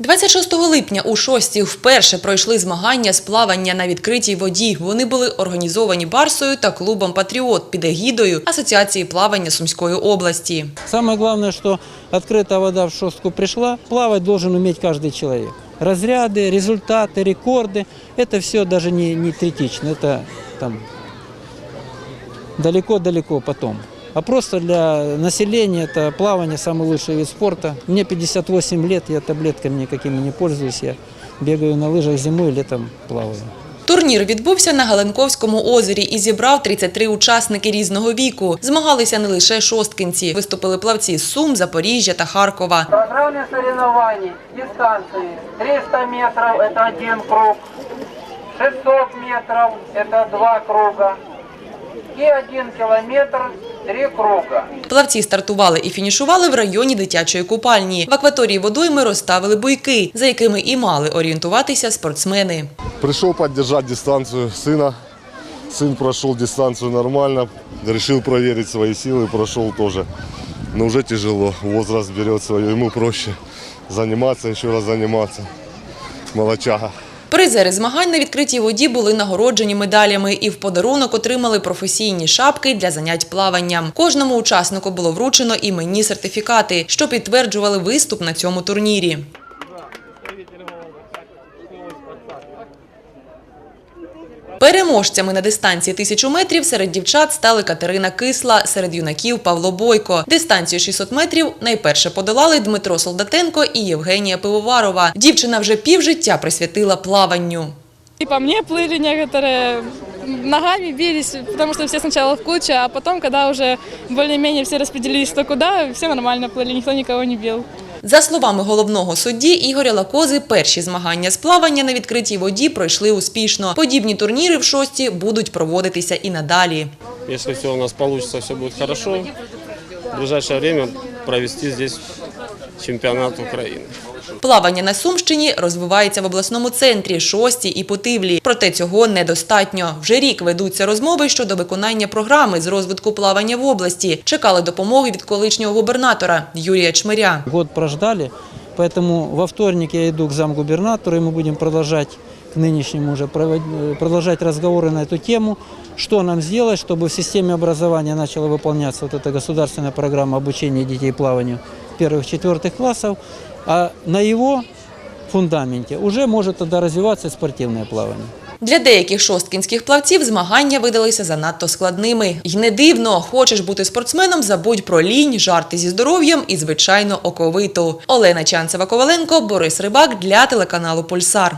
26 липня у шості вперше пройшли змагання з плавання на відкритій воді. Вони були організовані Барсою та клубом Патріот під егідою Асоціації плавання Сумської області. Самое главное, что открытая вода в шостку пришла, плавать должен уметь каждый человек. Разряды, результаты, рекорды – это все даже не, не критично, это там далеко-далеко потом. А просто для населения это плавание самый лучший вид спорта. Мне 58 лет, я таблетками никакими не пользуюсь, я бегаю на лыжах зимой, летом плаваю. Турнір відбувся на Галенковському озері і зібрав 33 учасники різного віку. Змагалися не лише шосткинці. Виступили плавці з Сум, Запоріжжя та Харкова. Программе соревнований дистанции 300 метров – это один круг, 600 метров – это два круга и один километр – три круга. Плавці стартували і фінішували в районі дитячої купальні. В акваторії водойми розставили буйки, за якими і мали орієнтуватися спортсмени. Пришел поддержать дистанцию сына. Сын прошел дистанцию нормально. Решил проверить свои силы, прошел тоже. Но уже тяжело. Возраст берет свое. Ему проще заниматься, еще раз заниматься. Молочага. Призери змагань на відкритій воді були нагороджені медалями і в подарунок отримали професійні шапки для занять плаванням. Кожному учаснику було вручено іменні сертифікати, що підтверджували виступ на цьому турнірі. Переможцями на дистанції тисячу метрів серед дівчат стали Катерина Кисла, серед юнаків Павло Бойко. Дистанцію 600 метрів найперше подолали Дмитро Солдатенко і Євгенія Пивоварова. Дівчина вже півжиття присвятила плаванню. И по мне плыли некоторые, ногами бились, потому что все сначала в куче, а потом, когда уже более-менее все распределились кто куда, все нормально плыли, никто никого не бил. За словами головного судді Ігоря Лакози, перші змагання з плавання на відкритій воді пройшли успішно. Подібні турніри в шості будуть проводитися і надалі. Якщо все у нас вийде, все буде добре, в ближайшее время провести здесь чемпіонат Украины. Плавання на Сумщині розвивається в обласному центрі, шості і Путивлі. Проте цього недостатньо. Вже рік ведуться розмови щодо виконання програми з розвитку плавання в області. Чекали допомоги від колишнього губернатора Юрія Чмиря. Год прождали, поэтому во вторник я иду к замгубернатору, и мы будем продолжать к нынешнему уже провод- э, продолжать разговоры на эту тему, что нам сделать, чтобы в системе образования начала выполняться вот эта государственная программа обучения детей плаванию первых-четвертых классов, а на его фундаменте уже может тогда развиваться спортивне плавание. Для деяких шосткінських плавців змагання видалися занадто складними. І не дивно, хочеш бути спортсменом, забудь про лінь, жарти зі здоров'ям і, звичайно, оковиту. Олена Чанцева-Коваленко, Борис Рибак для телеканалу Пульсар.